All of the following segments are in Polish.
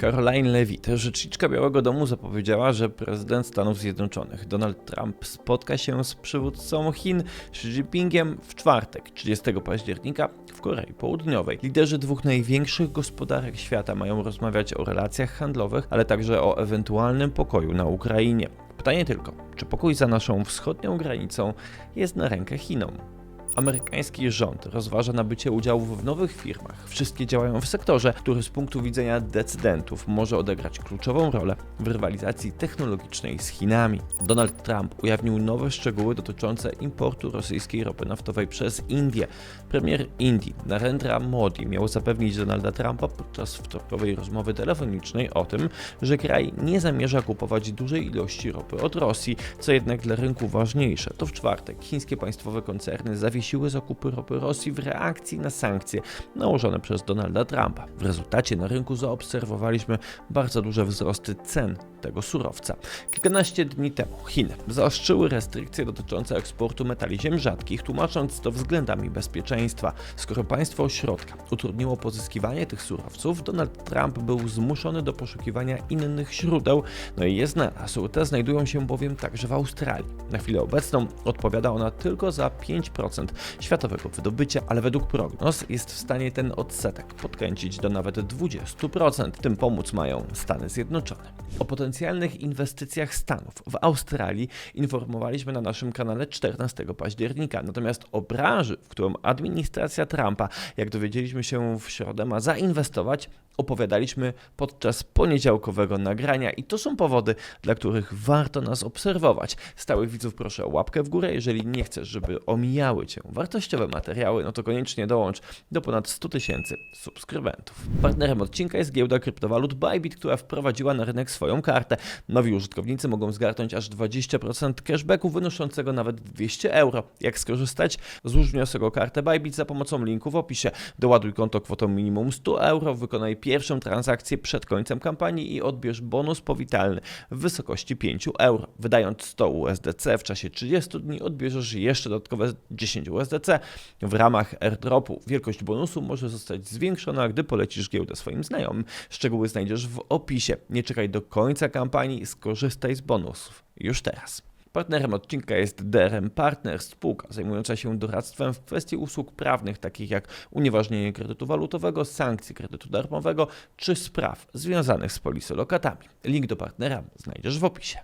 Caroline Levitt, rzeczniczka Białego Domu, zapowiedziała, że prezydent Stanów Zjednoczonych Donald Trump spotka się z przywódcą Chin Xi Jinpingiem w czwartek, 30 października w Korei Południowej. Liderzy dwóch największych gospodarek świata mają rozmawiać o relacjach handlowych, ale także o ewentualnym pokoju na Ukrainie. Pytanie tylko, czy pokój za naszą wschodnią granicą jest na rękę Chinom? Amerykański rząd rozważa nabycie udziałów w nowych firmach. Wszystkie działają w sektorze, który z punktu widzenia decydentów może odegrać kluczową rolę w rywalizacji technologicznej z Chinami. Donald Trump ujawnił nowe szczegóły dotyczące importu rosyjskiej ropy naftowej przez Indię. Premier Indii Narendra Modi miał zapewnić Donalda Trumpa podczas wtorkowej rozmowy telefonicznej o tym, że kraj nie zamierza kupować dużej ilości ropy od Rosji, co jednak dla rynku ważniejsze. To w czwartek chińskie państwowe koncerny zawiesiły zakupy ropy Rosji w reakcji na sankcje nałożone przez Donalda Trumpa. W rezultacie na rynku zaobserwowaliśmy bardzo duże wzrosty cen tego surowca. Kilkanaście dni temu Chiny zaostrzyły restrykcje dotyczące eksportu metali ziem rzadkich, tłumacząc to względami bezpieczeństwa. Skoro państwo ośrodka utrudniło pozyskiwanie tych surowców, Donald Trump był zmuszony do poszukiwania innych źródeł, no i je znalazł. Te znajdują się bowiem także w Australii. Na chwilę obecną odpowiada ona tylko za 5% światowego wydobycia, ale według prognoz jest w stanie ten odsetek podkręcić do nawet 20%. Tym pomóc mają Stany Zjednoczone. O potencjalnych inwestycjach Stanów w Australii informowaliśmy na naszym kanale 14 października. Natomiast o branży, w którą administracja Trumpa, jak dowiedzieliśmy się w środę, ma zainwestować, opowiadaliśmy podczas poniedziałkowego nagrania i to są powody, dla których warto nas obserwować. Stałych widzów proszę o łapkę w górę, jeżeli nie chcesz, żeby omijały Cię wartościowe materiały, no to koniecznie dołącz do ponad 100 tysięcy subskrybentów. Partnerem odcinka jest giełda kryptowalut Bybit, która wprowadziła na rynek swoją kartę. Nowi użytkownicy mogą zgarnąć aż 20% cashbacku wynoszącego nawet 200 euro. Jak skorzystać? Złóż wniosek o kartę Bybit za pomocą linku w opisie. Doładuj konto kwotą minimum 100 euro, wykonaj pierwszą transakcję przed końcem kampanii i odbierz bonus powitalny w wysokości 5 euro. Wydając 100 USDC w czasie 30 dni odbierzesz jeszcze dodatkowe 10 USDC. W ramach airdropu wielkość bonusu może zostać zwiększona, gdy polecisz giełdę swoim znajomym. Szczegóły znajdziesz w opisie. Nie czekaj do końca kampanii, skorzystaj z bonusów już teraz. Partnerem odcinka jest DRM Partners, spółka zajmująca się doradztwem w kwestii usług prawnych, takich jak unieważnienie kredytu walutowego, sankcji kredytu darmowego czy spraw związanych z polisolokatami. Link do partnera znajdziesz w opisie.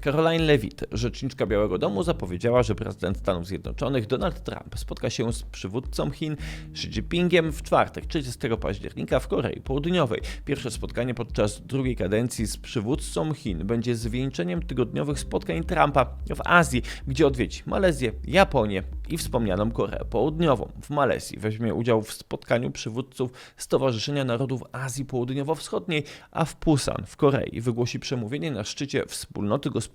Caroline Levitt, rzeczniczka Białego Domu, zapowiedziała, że prezydent Stanów Zjednoczonych Donald Trump spotka się z przywódcą Chin Xi Jinpingiem w czwartek, 30 października w Korei Południowej. Pierwsze spotkanie podczas drugiej kadencji z przywódcą Chin będzie zwieńczeniem tygodniowych spotkań Trumpa w Azji, gdzie odwiedzi Malezję, Japonię i wspomnianą Koreę Południową. W Malezji weźmie udział w spotkaniu przywódców Stowarzyszenia Narodów Azji Południowo-Wschodniej, a w Pusan w Korei wygłosi przemówienie na szczycie Wspólnoty Gospodarczej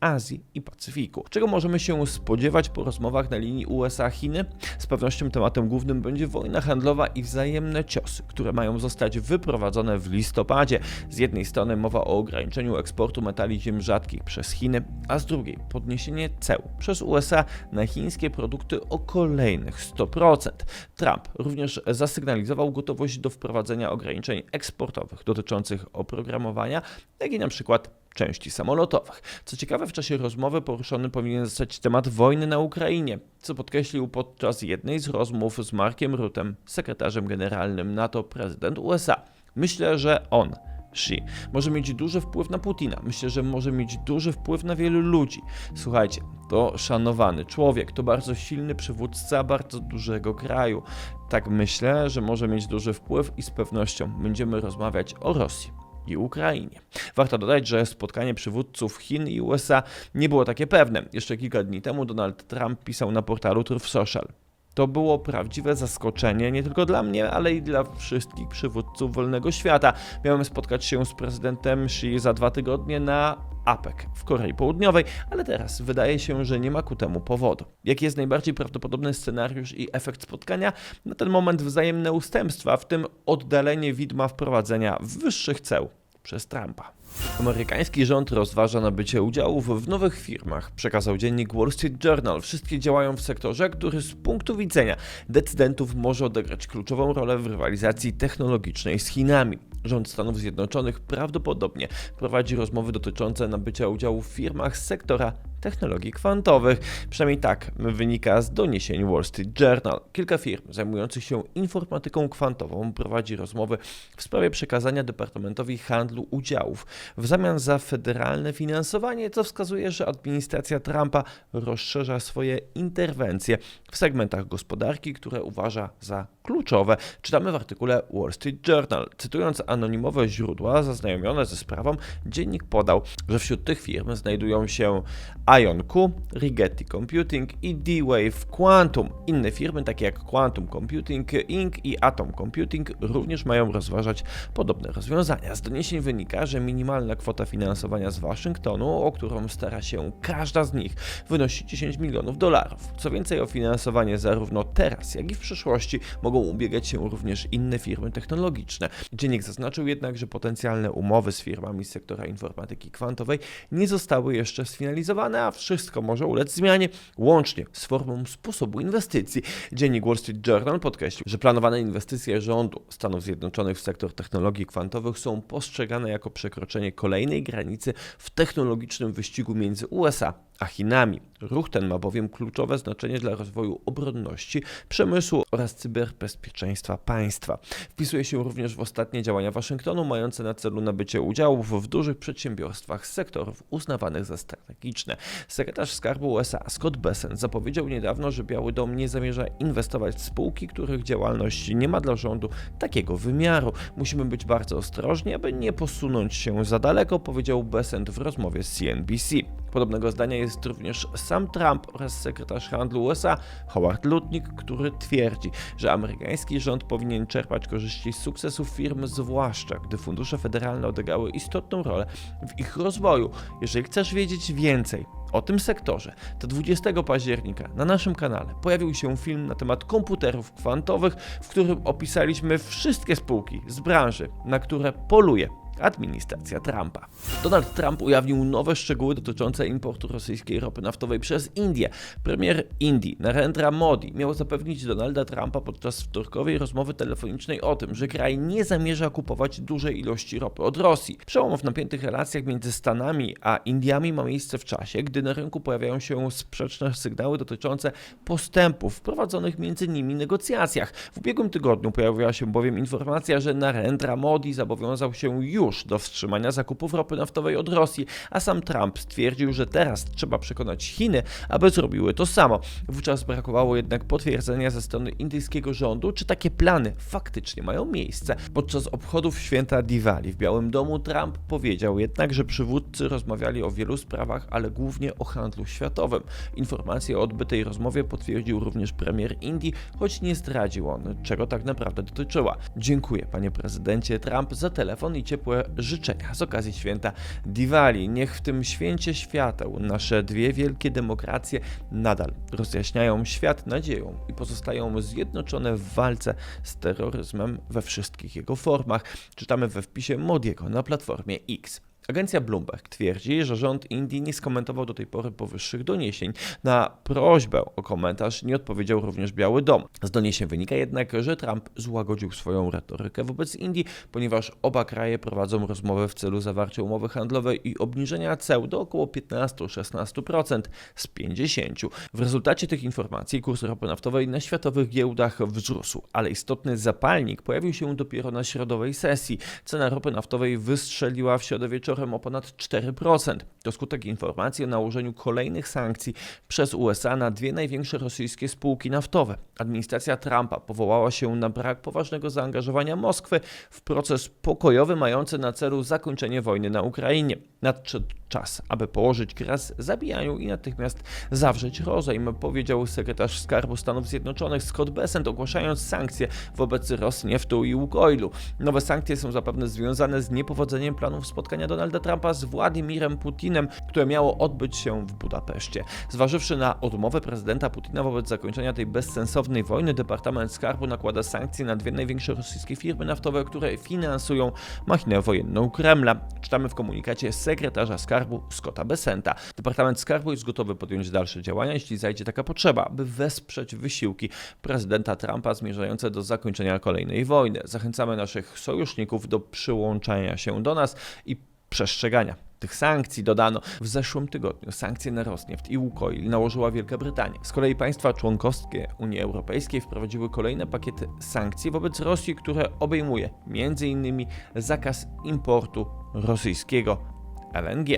Azji i Pacyfiku. Czego możemy się spodziewać po rozmowach na linii USA-Chiny? Z pewnością tematem głównym będzie wojna handlowa i wzajemne ciosy, które mają zostać wyprowadzone w listopadzie. Z jednej strony mowa o ograniczeniu eksportu metali ziem rzadkich przez Chiny, a z drugiej podniesienie ceł przez USA na chińskie produkty o kolejnych 100%. Trump również zasygnalizował gotowość do wprowadzenia ograniczeń eksportowych dotyczących oprogramowania, jak i na przykład części samolotowych. Co ciekawe, w czasie rozmowy poruszony powinien zostać temat wojny na Ukrainie, co podkreślił podczas jednej z rozmów z Markiem Rutem, sekretarzem generalnym NATO, prezydent USA. Myślę, że on Xi może mieć duży wpływ na Putina. Myślę, że może mieć duży wpływ na wielu ludzi. Słuchajcie, to szanowany człowiek, to bardzo silny przywódca bardzo dużego kraju. Tak myślę, że może mieć duży wpływ i z pewnością będziemy rozmawiać o Rosji i Ukrainie. Warto dodać, że spotkanie przywódców Chin i USA nie było takie pewne. Jeszcze kilka dni temu Donald Trump pisał na portalu Truth Social. To było prawdziwe zaskoczenie nie tylko dla mnie, ale i dla wszystkich przywódców wolnego świata. Miałem spotkać się z prezydentem Xi za dwa tygodnie na APEC w Korei Południowej, ale teraz wydaje się, że nie ma ku temu powodu. Jaki jest najbardziej prawdopodobny scenariusz i efekt spotkania? Na ten moment wzajemne ustępstwa, w tym oddalenie widma wprowadzenia wyższych ceł przez Trumpa. Amerykański rząd rozważa nabycie udziałów w nowych firmach, przekazał dziennik Wall Street Journal. Wszystkie działają w sektorze, który z punktu widzenia decydentów może odegrać kluczową rolę w rywalizacji technologicznej z Chinami. Rząd Stanów Zjednoczonych prawdopodobnie prowadzi rozmowy dotyczące nabycia udziałów w firmach z sektora technologii kwantowych. Przynajmniej tak wynika z doniesień Wall Street Journal. Kilka firm zajmujących się informatyką kwantową prowadzi rozmowy w sprawie przekazania Departamentowi Handlu udziałów w zamian za federalne finansowanie, co wskazuje, że administracja Trumpa rozszerza swoje interwencje w segmentach gospodarki, które uważa za kluczowe. Czytamy w artykule Wall Street Journal. Cytując anonimowe źródła zaznajomione ze sprawą, dziennik podał, że wśród tych firm znajdują się IonQ, Rigetti Computing i D-Wave Quantum. Inne firmy, takie jak Quantum Computing Inc. i Atom Computing, również mają rozważać podobne rozwiązania. Z doniesień wynika, że minimalna kwota finansowania z Waszyngtonu, o którą stara się każda z nich, wynosi 10 milionów dolarów. Co więcej, o finansowanie zarówno teraz, jak i w przyszłości mogą ubiegać się również inne firmy technologiczne. Dziennik zaznaczył jednak, że potencjalne umowy z firmami z sektora informatyki kwantowej nie zostały jeszcze sfinalizowane, a wszystko może ulec zmianie, łącznie z formą sposobu inwestycji. Dziennik Wall Street Journal podkreślił, że planowane inwestycje rządu Stanów Zjednoczonych w sektor technologii kwantowych są postrzegane jako przekroczenie kolejnej granicy w technologicznym wyścigu między USA a Chinami. Ruch ten ma bowiem kluczowe znaczenie dla rozwoju obronności, przemysłu oraz cyberbezpieczeństwa państwa. Wpisuje się również w ostatnie działania Waszyngtonu mające na celu nabycie udziałów w dużych przedsiębiorstwach z sektorów uznawanych za strategiczne. Sekretarz Skarbu USA Scott Bessent zapowiedział niedawno, że Biały Dom nie zamierza inwestować w spółki, których działalność nie ma dla rządu takiego wymiaru. Musimy być bardzo ostrożni, aby nie posunąć się za daleko, powiedział Bessent w rozmowie z CNBC. Podobnego zdania jest również sam Trump oraz sekretarz handlu USA Howard Lutnick, który twierdzi, że amerykański rząd powinien czerpać korzyści z sukcesów firm, zwłaszcza gdy fundusze federalne odegrały istotną rolę w ich rozwoju. Jeżeli chcesz wiedzieć więcej o tym sektorze, to 20 października na naszym kanale pojawił się film na temat komputerów kwantowych, w którym opisaliśmy wszystkie spółki z branży, na które poluje administracja Trumpa. Donald Trump ujawnił nowe szczegóły dotyczące importu rosyjskiej ropy naftowej przez Indię. Premier Indii, Narendra Modi, miał zapewnić Donalda Trumpa podczas wtorkowej rozmowy telefonicznej o tym, że kraj nie zamierza kupować dużej ilości ropy od Rosji. Przełom w napiętych relacjach między Stanami a Indiami ma miejsce w czasie, gdy na rynku pojawiają się sprzeczne sygnały dotyczące postępów w prowadzonych między nimi negocjacjach. W ubiegłym tygodniu pojawiła się bowiem informacja, że Narendra Modi zobowiązał się już do wstrzymania zakupów ropy naftowej od Rosji, a sam Trump stwierdził, że teraz trzeba przekonać Chiny, aby zrobiły to samo. Wówczas brakowało jednak potwierdzenia ze strony indyjskiego rządu, czy takie plany faktycznie mają miejsce. Podczas obchodów święta Diwali w Białym Domu Trump powiedział jednak, że przywódcy rozmawiali o wielu sprawach, ale głównie o handlu światowym. Informację o odbytej rozmowie potwierdził również premier Indii, choć nie zdradził on, czego tak naprawdę dotyczyła. Dziękuję, panie prezydencie Trump, za telefon i ciepłe życzenia z okazji święta Diwali. Niech w tym święcie świateł nasze dwie wielkie demokracje nadal rozjaśniają świat nadzieją i pozostają zjednoczone w walce z terroryzmem we wszystkich jego formach. Czytamy we wpisie Modiego na platformie X. Agencja Bloomberg twierdzi, że rząd Indii nie skomentował do tej pory powyższych doniesień. Na prośbę o komentarz nie odpowiedział również Biały Dom. Z doniesień wynika jednak, że Trump złagodził swoją retorykę wobec Indii, ponieważ oba kraje prowadzą rozmowy w celu zawarcia umowy handlowej i obniżenia ceł do około 15-16% z 50%. W rezultacie tych informacji kurs ropy naftowej na światowych giełdach wzrósł, ale istotny zapalnik pojawił się dopiero na środowej sesji. Cena ropy naftowej wystrzeliła w środę wieczorem o ponad 4%. To skutek informacji o nałożeniu kolejnych sankcji przez USA na dwie największe rosyjskie spółki naftowe. Administracja Trumpa powołała się na brak poważnego zaangażowania Moskwy w proces pokojowy mający na celu zakończenie wojny na Ukrainie. Nadszedł czas, aby położyć kres zabijaniu i natychmiast zawrzeć rozejm, powiedział sekretarz Skarbu Stanów Zjednoczonych Scott Bessent, ogłaszając sankcje wobec Rosnieftu i Łukoilu. Nowe sankcje są zapewne związane z niepowodzeniem planów spotkania Donalda Donalda Trumpa z Władimirem Putinem, które miało odbyć się w Budapeszcie. Zważywszy na odmowę prezydenta Putina wobec zakończenia tej bezsensownej wojny, Departament Skarbu nakłada sankcje na dwie największe rosyjskie firmy naftowe, które finansują machinę wojenną Kremla. Czytamy w komunikacie sekretarza Skarbu Scotta Besenta. Departament Skarbu jest gotowy podjąć dalsze działania, jeśli zajdzie taka potrzeba, by wesprzeć wysiłki prezydenta Trumpa zmierzające do zakończenia kolejnej wojny. Zachęcamy naszych sojuszników do przyłączania się do nas i przestrzegania tych sankcji dodano. W zeszłym tygodniu sankcje na Rosneft i Łukoil nałożyła Wielka Brytania. Z kolei państwa członkowskie Unii Europejskiej wprowadziły kolejne pakiety sankcji wobec Rosji, które obejmuje m.in. zakaz importu rosyjskiego LNG.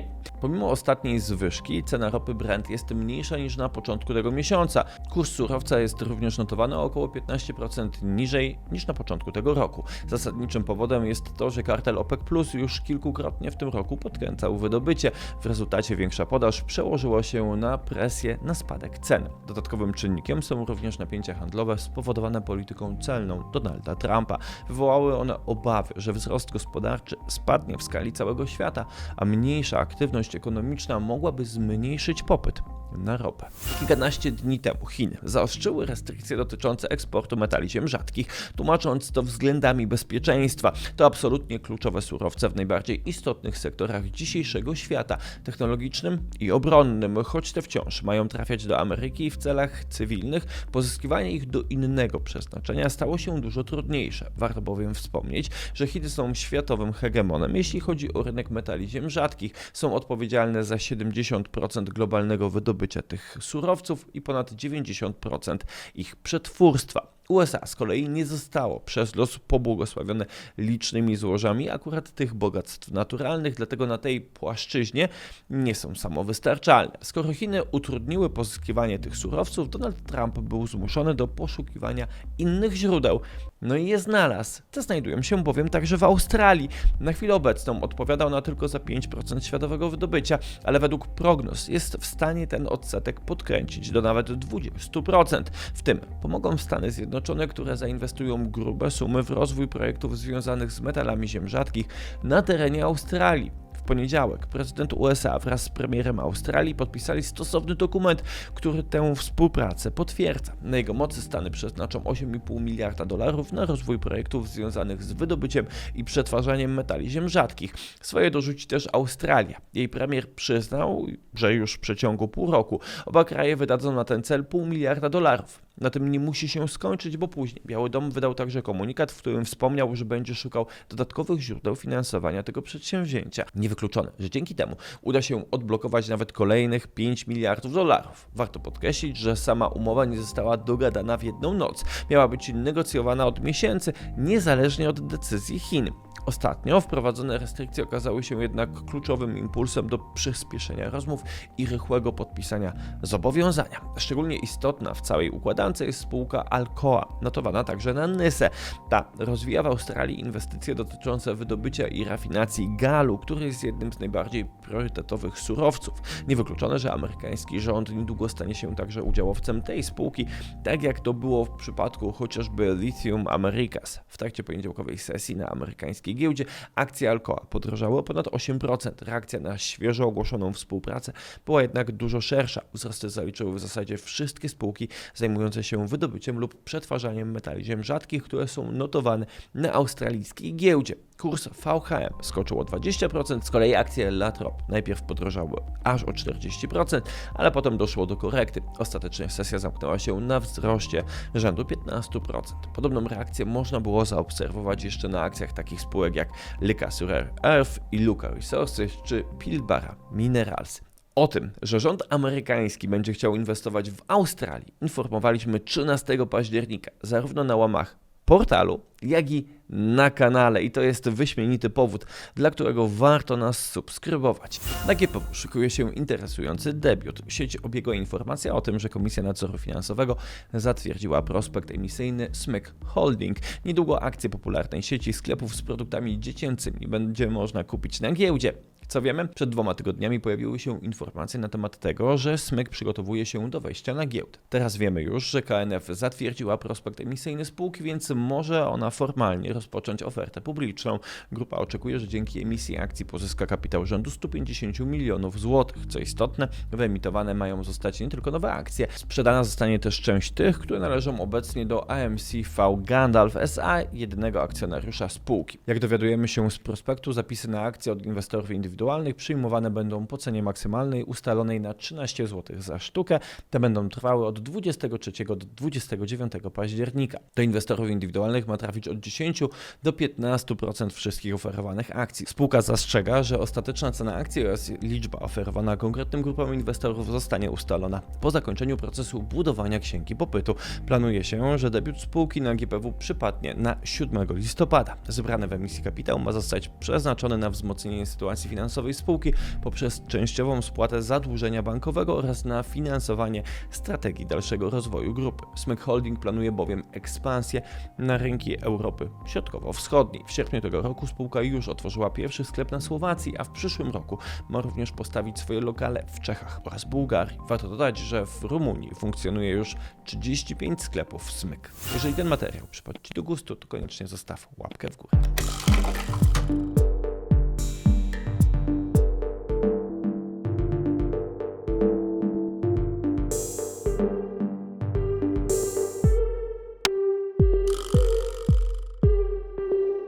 Pomimo ostatniej zwyżki, cena ropy Brent jest mniejsza niż na początku tego miesiąca. Kurs surowca jest również notowany o około 15% niżej niż na początku tego roku. Zasadniczym powodem jest to, że kartel OPEC Plus już kilkukrotnie w tym roku podkręcał wydobycie. W rezultacie większa podaż przełożyła się na presję na spadek cen. Dodatkowym czynnikiem są również napięcia handlowe spowodowane polityką celną Donalda Trumpa. Wywołały one obawy, że wzrost gospodarczy spadnie w skali całego świata, a mniej mniejsza aktywność ekonomiczna mogłaby zmniejszyć popyt na ropę. Kilkanaście dni temu Chiny zaostrzyły restrykcje dotyczące eksportu metali ziem rzadkich, tłumacząc to względami bezpieczeństwa. To absolutnie kluczowe surowce w najbardziej istotnych sektorach dzisiejszego świata, technologicznym i obronnym, choć te wciąż mają trafiać do Ameryki w celach cywilnych, pozyskiwanie ich do innego przeznaczenia stało się dużo trudniejsze. Warto bowiem wspomnieć, że Chiny są światowym hegemonem, jeśli chodzi o rynek metali ziem rzadkich. Są odpowiedzialne za 70% globalnego wydobycia wydobycia tych surowców i ponad 90% ich przetwórstwa. USA z kolei nie zostało przez los pobłogosławione licznymi złożami akurat tych bogactw naturalnych, dlatego na tej płaszczyźnie nie są samowystarczalne. Skoro Chiny utrudniły pozyskiwanie tych surowców, Donald Trump był zmuszony do poszukiwania innych źródeł. No i je znalazł. Te znajdują się bowiem także w Australii. Na chwilę obecną odpowiadał na tylko za 5% światowego wydobycia, ale według prognoz jest w stanie ten odsetek podkręcić do nawet 20%. W tym pomogą Stany Zjednoczone Zjednoczone, które zainwestują grube sumy w rozwój projektów związanych z metalami ziem rzadkich na terenie Australii. W poniedziałek prezydent USA wraz z premierem Australii podpisali stosowny dokument, który tę współpracę potwierdza. Na jego mocy Stany przeznaczą 8,5 miliarda dolarów na rozwój projektów związanych z wydobyciem i przetwarzaniem metali ziem rzadkich. Swoje dorzuci też Australia. Jej premier przyznał, że już w przeciągu pół roku oba kraje wydadzą na ten cel pół miliarda dolarów. Na tym nie musi się skończyć, bo później Biały Dom wydał także komunikat, w którym wspomniał, że będzie szukał dodatkowych źródeł finansowania tego przedsięwzięcia. Niewykluczone, że dzięki temu uda się odblokować nawet kolejnych 5 miliardów dolarów. Warto podkreślić, że sama umowa nie została dogadana w jedną noc. Miała być negocjowana od miesięcy, niezależnie od decyzji Chin. Ostatnio wprowadzone restrykcje okazały się jednak kluczowym impulsem do przyspieszenia rozmów i rychłego podpisania zobowiązania. Szczególnie istotna w całej układance jest spółka Alcoa, notowana także na Nyse. Ta rozwija w Australii inwestycje dotyczące wydobycia i rafinacji galu, który jest jednym z najbardziej priorytetowych surowców. Niewykluczone, że amerykański rząd niedługo stanie się także udziałowcem tej spółki, tak jak to było w przypadku chociażby Lithium Americas. W trakcie poniedziałkowej sesji na amerykańskiej giełdzie akcje Alcoa podrożały o ponad 8%. Reakcja na świeżo ogłoszoną współpracę była jednak dużo szersza. Wzrosty zaliczyły w zasadzie wszystkie spółki zajmujące się wydobyciem lub przetwarzaniem metali ziem rzadkich, które są notowane na australijskiej giełdzie. Kurs VHM skoczył o 20%, z kolei akcje Latrop najpierw podrożały aż o 40%, ale potem doszło do korekty. Ostatecznie sesja zamknęła się na wzroście rzędu 15%. Podobną reakcję można było zaobserwować jeszcze na akcjach takich spółek jak Lyca Surer Earth i Luca Resources czy Pilbara Minerals. O tym, że rząd amerykański będzie chciał inwestować w Australii, informowaliśmy 13 października, zarówno na łamach portalu, jak i na kanale. I to jest wyśmienity powód, dla którego warto nas subskrybować. Na GPW szykuje się interesujący debiut. Sieć obiegła informacja o tym, że Komisja Nadzoru Finansowego zatwierdziła prospekt emisyjny Smyk Holding. Niedługo akcje popularnej sieci sklepów z produktami dziecięcymi będzie można kupić na giełdzie. Co wiemy? Przed dwoma tygodniami pojawiły się informacje na temat tego, że Smyk przygotowuje się do wejścia na giełdę. Teraz wiemy już, że KNF zatwierdziła prospekt emisyjny spółki, więc może ona formalnie rozpocząć ofertę publiczną. Grupa oczekuje, że dzięki emisji akcji pozyska kapitał rzędu 150 milionów złotych. Co istotne, wyemitowane mają zostać nie tylko nowe akcje, sprzedana zostanie też część tych, które należą obecnie do AMC V Gandalf SA, jedynego akcjonariusza spółki. Jak dowiadujemy się z prospektu, zapisy na akcje od inwestorów indywidualnych przyjmowane będą po cenie maksymalnej ustalonej na 13 zł za sztukę. Te będą trwały od 23 do 29 października. Do inwestorów indywidualnych ma trafić od 10 do 15% wszystkich oferowanych akcji. Spółka zastrzega, że ostateczna cena akcji oraz liczba oferowana konkretnym grupom inwestorów zostanie ustalona po zakończeniu procesu budowania księgi popytu. Planuje się, że debiut spółki na GPW przypadnie na 7 listopada. Zebrany w emisji kapitał ma zostać przeznaczony na wzmocnienie sytuacji finansowej spółki poprzez częściową spłatę zadłużenia bankowego oraz na finansowanie strategii dalszego rozwoju grupy. Smyk Holding planuje bowiem ekspansję na rynki Europy Środkowo-Wschodniej. W sierpniu tego roku spółka już otworzyła pierwszy sklep na Słowacji, a w przyszłym roku ma również postawić swoje lokale w Czechach oraz Bułgarii. Warto dodać, że w Rumunii funkcjonuje już 35 sklepów Smyk. Jeżeli ten materiał przypadł Ci do gustu, to koniecznie zostaw łapkę w górę.